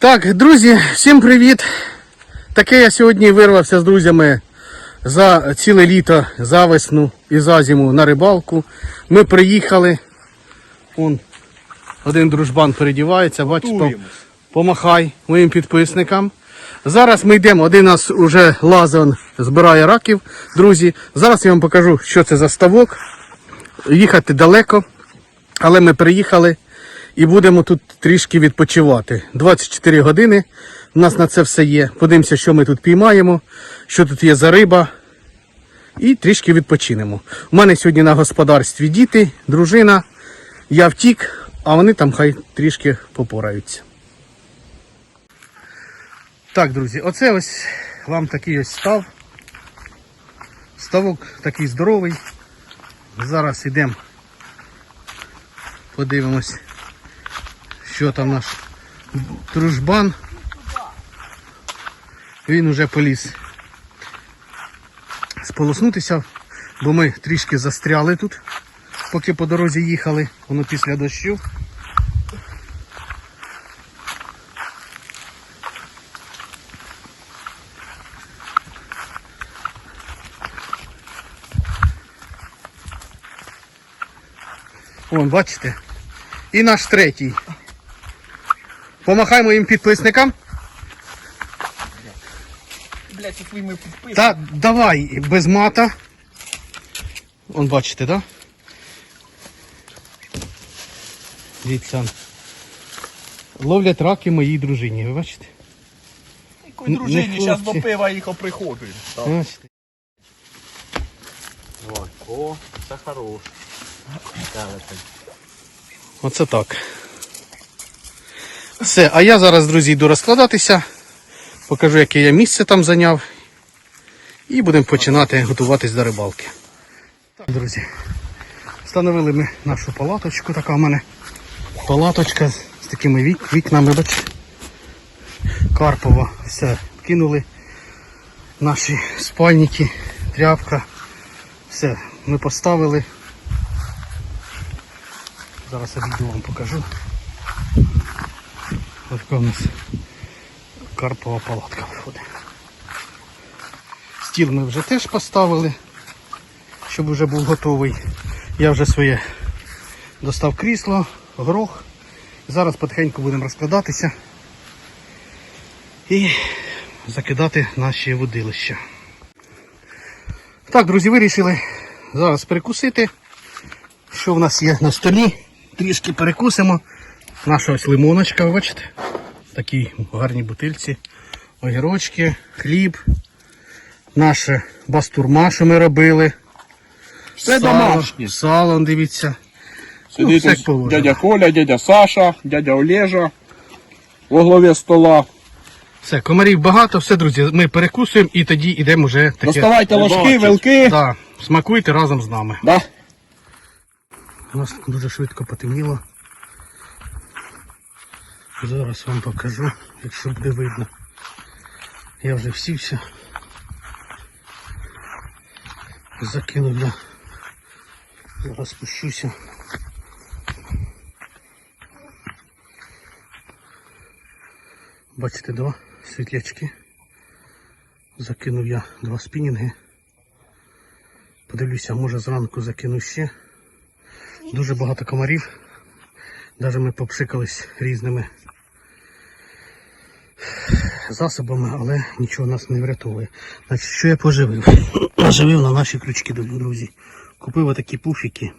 Так, друзі, всім привіт! Таке я сьогодні вирвався з друзями за ціле літо, за весну і за зиму на рибалку. Ми приїхали. Он один дружбан передівається, бачиш, помахай моїм підписникам. Зараз ми йдемо, один нас уже лазон збирає раків, друзі. Зараз я вам покажу, що це за ставок. Їхати далеко, але ми приїхали і будемо тут трішки відпочивати. 24 години у нас на це все є. Подивимося, що ми тут піймаємо, що тут є за риба. І трішки відпочинемо. У мене сьогодні на господарстві діти, дружина, я втік, а вони там хай трішки попораються. Так, друзі, оце ось вам такий ось став. Ставок такий здоровий. Зараз йдемо, подивимось, що там наш дружбан. Він уже поліз сполоснутися, бо ми трішки застряли тут, поки по дорозі їхали, воно після дощу. Вон, бачите? І наш третій. Помахай моїм підписникам. Блять, це твої мої підписки. Та давай без мата. Вон бачите, так? Да? Дивіться. Ловлять раки моїй дружині, ви бачите? Якої дружині, зараз до пива їх оприходують. Бачите? О, це хорош. Оце так. Все, а я зараз, друзі, йду розкладатися. Покажу, яке я місце там зайняв. І будемо починати готуватись до рибалки. Так, друзі, встановили ми нашу палаточку. Така в мене палаточка з такими вік, вікнами, бачите. Карпова. Все, кинули наші спальники, тряпка. Все, ми поставили. Зараз відео вам покажу. Така у нас карпова палатка виходить. Стіл ми вже теж поставили, щоб вже був готовий. Я вже своє достав крісло, горох. Зараз потихеньку будемо розкладатися і закидати наші водилища. Так, друзі, вирішили зараз перекусити. Що в нас є на столі? Трішки перекусимо. Наша ось лимоночка, бачите? Такі гарні бутильці. Огірочки, хліб. Наше бастурма, що ми робили. Все Сало, домашнє. Сало, дивіться. Ну, Сидить все ось дядя Коля, дядя Саша, дядя Олежа во главі стола. Все, комарів багато, все, друзі, ми перекусуємо і тоді йдемо вже таке. Доставайте ложки, вилки. Да, смакуйте разом з нами. Да. У нас дуже швидко потемніло. Зараз вам покажу, якщо буде видно. Я вже всівся. Закинув я. Зараз спущуся. Бачите, два світлячки. Закинув я два спінінги. Подивлюся, може зранку закину ще. Дуже багато комарів. Навіть ми попшикались різними засобами, але нічого нас не врятовує. Значить, що я поживив? Поживив на наші крючки, друзі. Купив отакі пуфіки.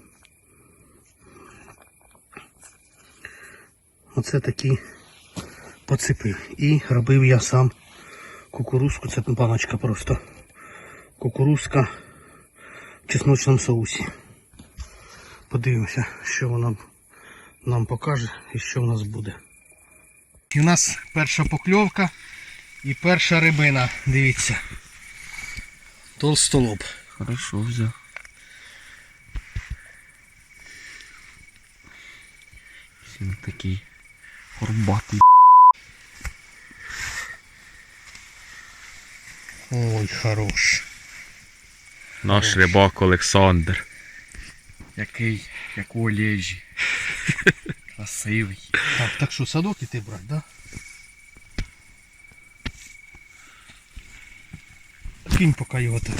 Оце такі поцепив. І робив я сам кукурузку, це баночка просто. Кукурузка в чесночному соусі. Подивимося, що вона нам покаже і що в нас буде. І у нас перша покльовка і перша рибина. Дивіться. Толстолоб. Хорошо взял. Він такий горбатий. Ой, хорош. Наш рибак Олександр. Який, як у Олежі. Красивий. Так, так що садок іти брати, да? Кинь поки його так.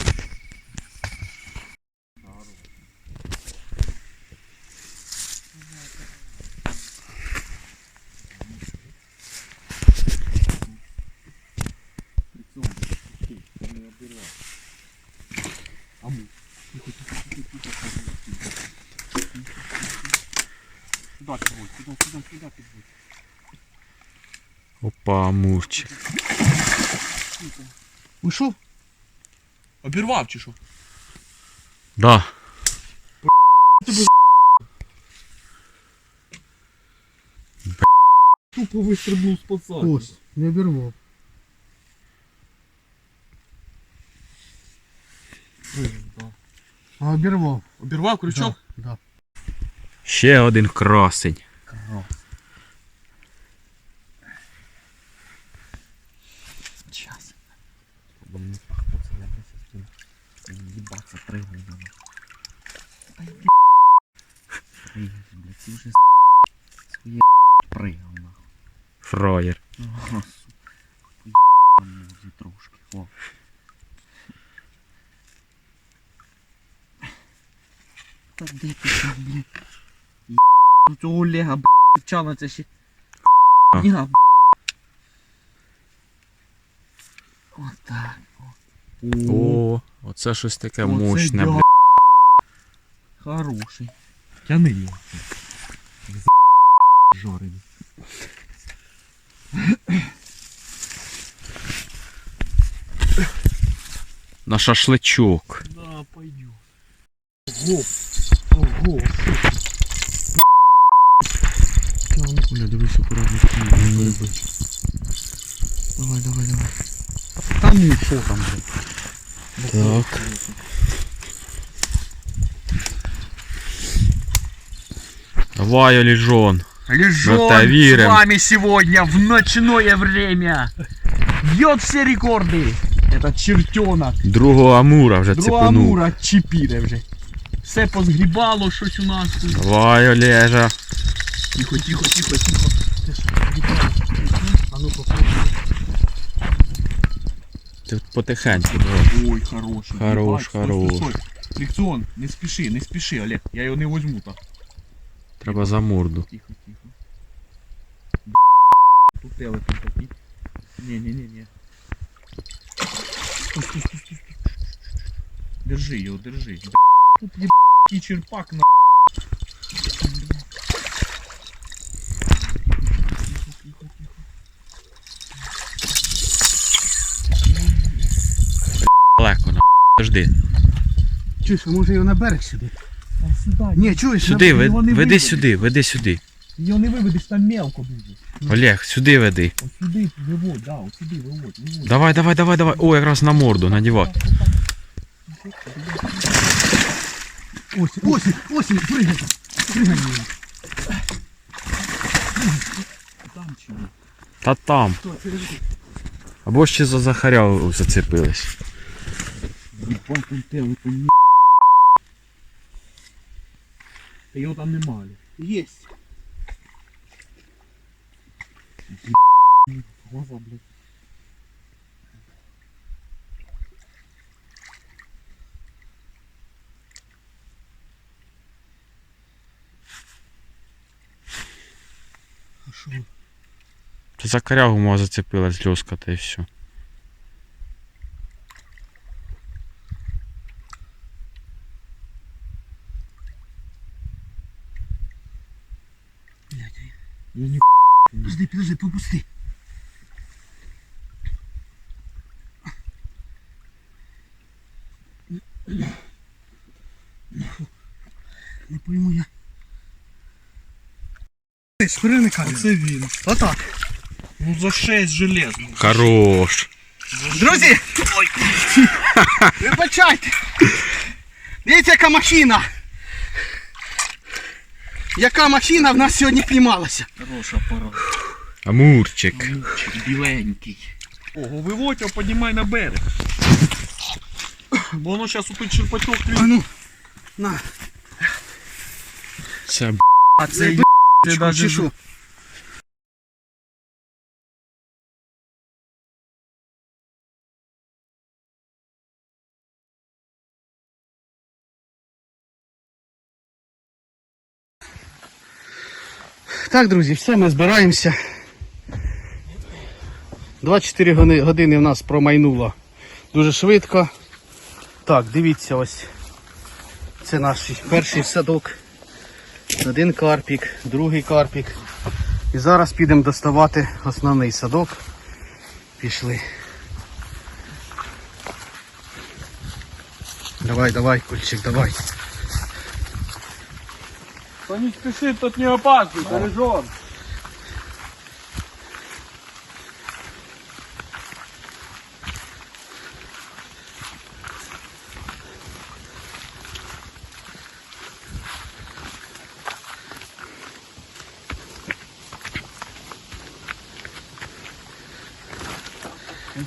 Сюда підводь, сюди, сюди, сюди підводь. Опа, амурчик. Ушов? Обірвав чи що? Да. Тупо вистрибнув з посадки. Ось, не обірвав. А обірвав. Обірвав крючок? Да, да. Ще один красень. Час. О. Та де ти там, блядь? Єб... Цього Олега, блядь, чана це ще... А. Я, блядь. Отак. О, оце щось таке Оце мощне, да. бля. Хороший. Тяни його. Жарений. На шашличок. Да, пойдем. Ого. Ого. Оля, дивись акуратно. Давай, давай, давай. Там що там, блядь? Так. Давай, Оліжон. Лежон с вами сегодня в ночное время. Бьет все рекорды. Это чертенок. Другого амура вже Друга цепанув. Амура чіпіре вже. Все позгрібало щось у нас тут. Давай, Олежа. Тихо, тихо, тихо, тихо. А ну попробуй. Ти потихеньку, давай. Ой, хороший. Хорош, Ебать, хорош. стой, стой. Фрикціон, не спіши, не спіши, Олег. Я його не возьму так. Треба за морду. Тихо, тихо. Тут телефон такий. Не, не, не, не. Стой, стой, стой, стой. Держи його, держи. Тут ебаний черпак на. Далеко, на. Подожди. Чуєш, а може його на берег сюди? А сюди, Ні, чуєш, Сюди, на... його не веди виведеш. сюди, веди сюди. Його не виведеш, там мелко дуже. Олег, сюди веди. От сюди виводь, да, от сюди виводь, виводь. Давай, давай, давай, давай. О, якраз на морду, надівай. Ось, ось, ось, пригай. Пригай. Там чого? Та там. Або ще за Захаря зацепились. Ебать, там телефон ні. Та його там немає. Єсть. Глаза, блядь. А? Та за корягу може зацепилась льоска, та і все. Я ні Подожди, подожди, попусти. Не пойму я. Скорини кажу. Це він. Отак. Ну за 6 железно. Хорош. Друзі! Вибачайте! Дивіться, яка машина! Яка машина в нас сьогодні піймалася? Хороша пора. Амурчик. Амурчик Біленький. Ого, виводь його, піднімай на берег. Бо воно зараз у той черпачок А ну, на. Це А це Чи що? Так, друзі, все, ми збираємося. 24 години в нас промайнуло дуже швидко. Так, дивіться ось. Це наш перший садок. Один карпік, другий карпік. І зараз підемо доставати основний садок. Пішли. Давай, давай, кульчик, давай. Кто не спешит, тот не опаздывает, бережем.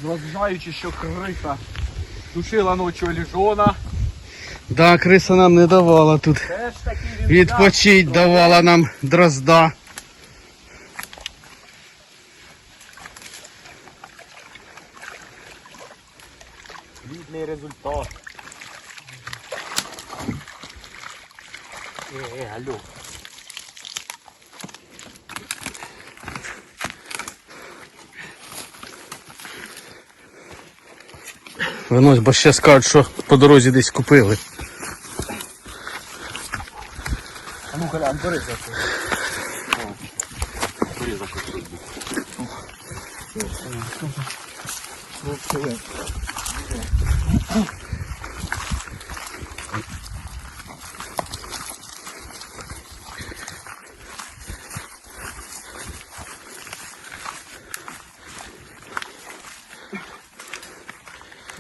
Зважаючи, що криха душила ночі ліжона. Да, криса нам не давала тут. Теж Відпочить давала нам дрозда. Видный результат. Э, э, алло. Винось, бо ще скажуть, що по дорозі десь купили. Бери за це. Бери за це.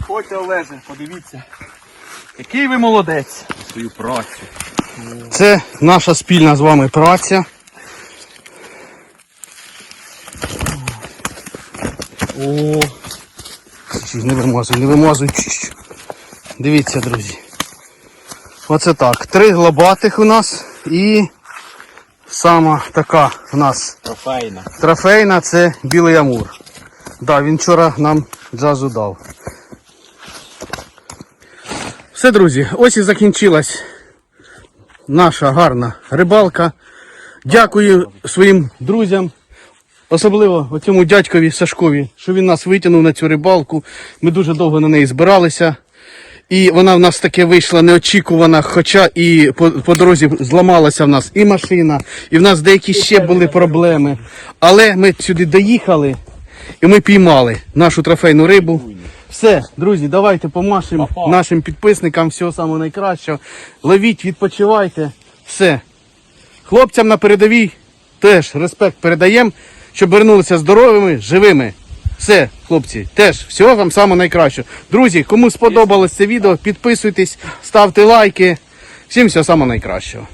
Ходьте, Олеже, подивіться. Який ви молодець. Свою працю. Це наша спільна з вами праця. О, не вимазуй, не вимазуй. Дивіться, друзі. Оце так. Три глобатих у нас і сама така у нас Трофейна. трофейна це білий амур. Да, він вчора нам джазу дав. Все, друзі, ось і закінчилась наша гарна рибалка. Дякую своїм друзям, особливо оцьому дядькові Сашкові, що він нас витягнув на цю рибалку. Ми дуже довго на неї збиралися. І вона в нас таке вийшла неочікувана, хоча і по, по дорозі зламалася в нас і машина, і в нас деякі ще були проблеми. Але ми сюди доїхали і ми піймали нашу трофейну рибу. Все, друзі, давайте помашемо Па-па. нашим підписникам всього самого найкращого. Ловіть, відпочивайте. Все. Хлопцям на передовій теж респект передаємо, щоб вернулися здоровими, живими. Все, хлопці, теж всього вам самого найкращого. Друзі, кому сподобалось це відео, підписуйтесь, ставте лайки. Всім всього самого найкращого.